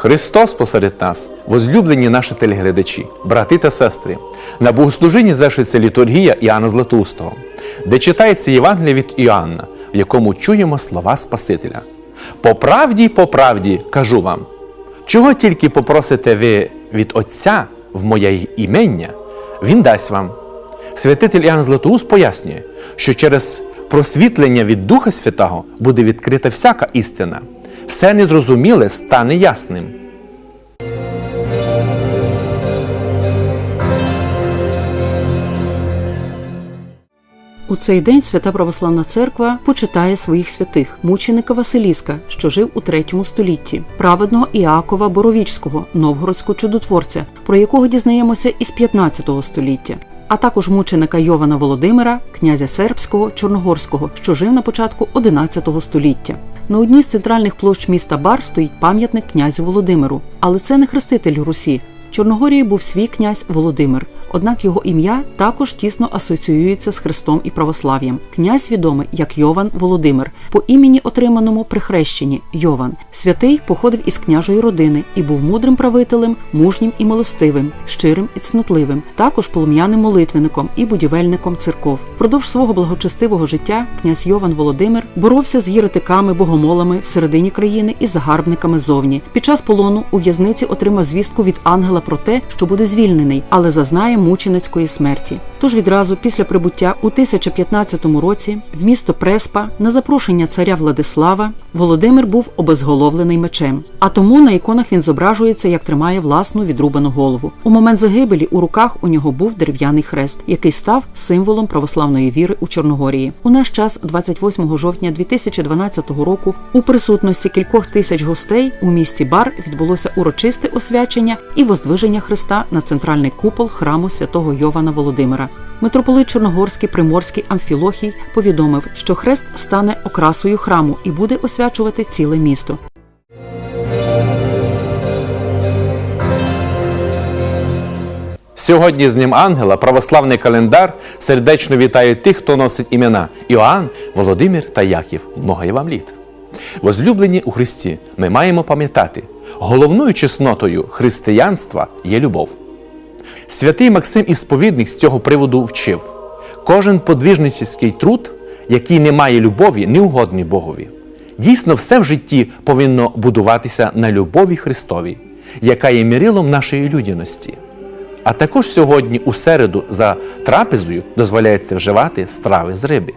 Христос посеред нас, возлюблені наші телеглядачі, брати та сестри. На богослужінні завершується літургія Іоанна Златоустого, де читається Євангеліє від Іоанна, в якому чуємо слова Спасителя. По правді, по правді кажу вам, чого тільки попросите ви від Отця в моє імення, Він дасть вам. Святитель Іоанн Златоуст пояснює, що через просвітлення від Духа Святого буде відкрита всяка істина, все незрозуміле стане ясним. У цей день Свята Православна Церква почитає своїх святих мученика Василіска, що жив у третьому столітті, праведного Іакова Боровічського, новгородського чудотворця, про якого дізнаємося із 15 століття, а також мученика Йована Володимира, князя сербського Чорногорського, що жив на початку 11 століття. На одній з центральних площ міста Бар стоїть пам'ятник князю Володимиру, але це не хреститель Русі. В Чорногорії був свій князь Володимир. Однак його ім'я також тісно асоціюється з Христом і православ'ям. Князь відомий як Йован Володимир, по імені, отриманому при хрещенні Йован. Святий походив із княжої родини і був мудрим правителем, мужнім і милостивим, щирим і цнотливим, також полум'яним молитвенником і будівельником церков. Впродовж свого благочестивого життя князь Йован Володимир боровся з єретиками, богомолами всередині країни і загарбниками зовні. Під час полону у в'язниці отримав звістку від ангела про те, що буде звільнений, але зазнає мученицької смерті. Тож відразу після прибуття у 1015 році в місто Преспа на запрошення царя Владислава Володимир був обезголовлений мечем. А тому на іконах він зображується, як тримає власну відрубану голову. У момент загибелі у руках у нього був дерев'яний хрест, який став символом православної віри у Чорногорії. У наш час, 28 жовтня 2012 року, у присутності кількох тисяч гостей у місті Бар відбулося урочисте освячення і воздвиження Христа на центральний купол храму святого Йована Володимира. Митрополит Чорногорський Приморський Амфілохій повідомив, що хрест стане окрасою храму і буде освячувати ціле місто. Сьогодні з Днем Ангела православний календар сердечно вітає тих, хто носить імена Іоанн, Володимир та Яків. Много вам літ. Возлюблені у Христі, ми маємо пам'ятати, головною чеснотою християнства є любов. Святий Максим Ісповідник з цього приводу вчив: кожен подвіжницький труд, який не має любові, не угодний Богові. Дійсно, все в житті повинно будуватися на любові Христовій, яка є мірилом нашої людяності. А також сьогодні, у середу, за трапезою дозволяється вживати страви з риби.